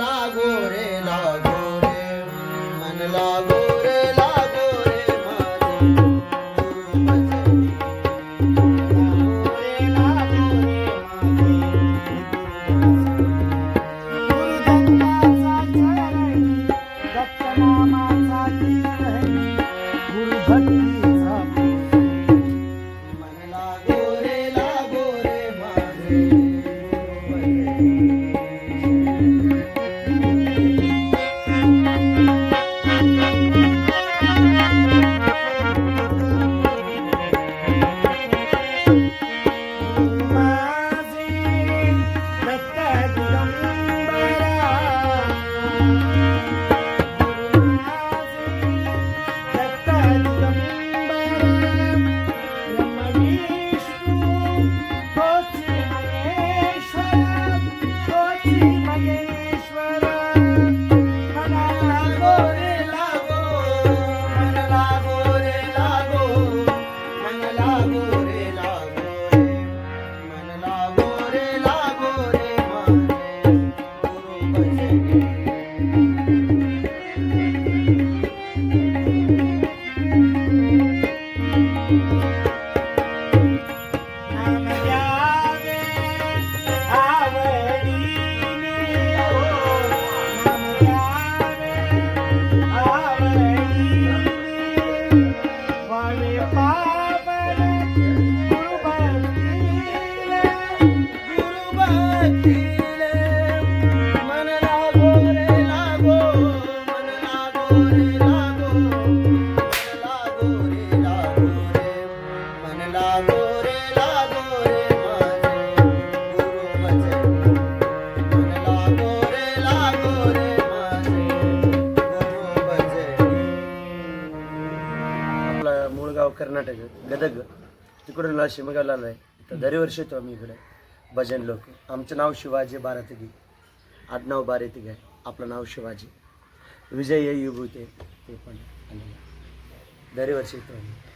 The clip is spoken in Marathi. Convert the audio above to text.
લાગો રે લાગો રે મન લાગો Thank you. amores. मूळ गाव कर्नाटक गदग. तिकडून मला शिमगावला आलो आहे. तर दरवर्षी येतो आम्ही इकडे. भजन लोक. आमचं नाव शिवाजी बारातगी आडनाव बारातगी आहे. आपलं नाव शिवाजी. विजय युभूते ते पण आलेलं दरवर्षी येतो आम्ही.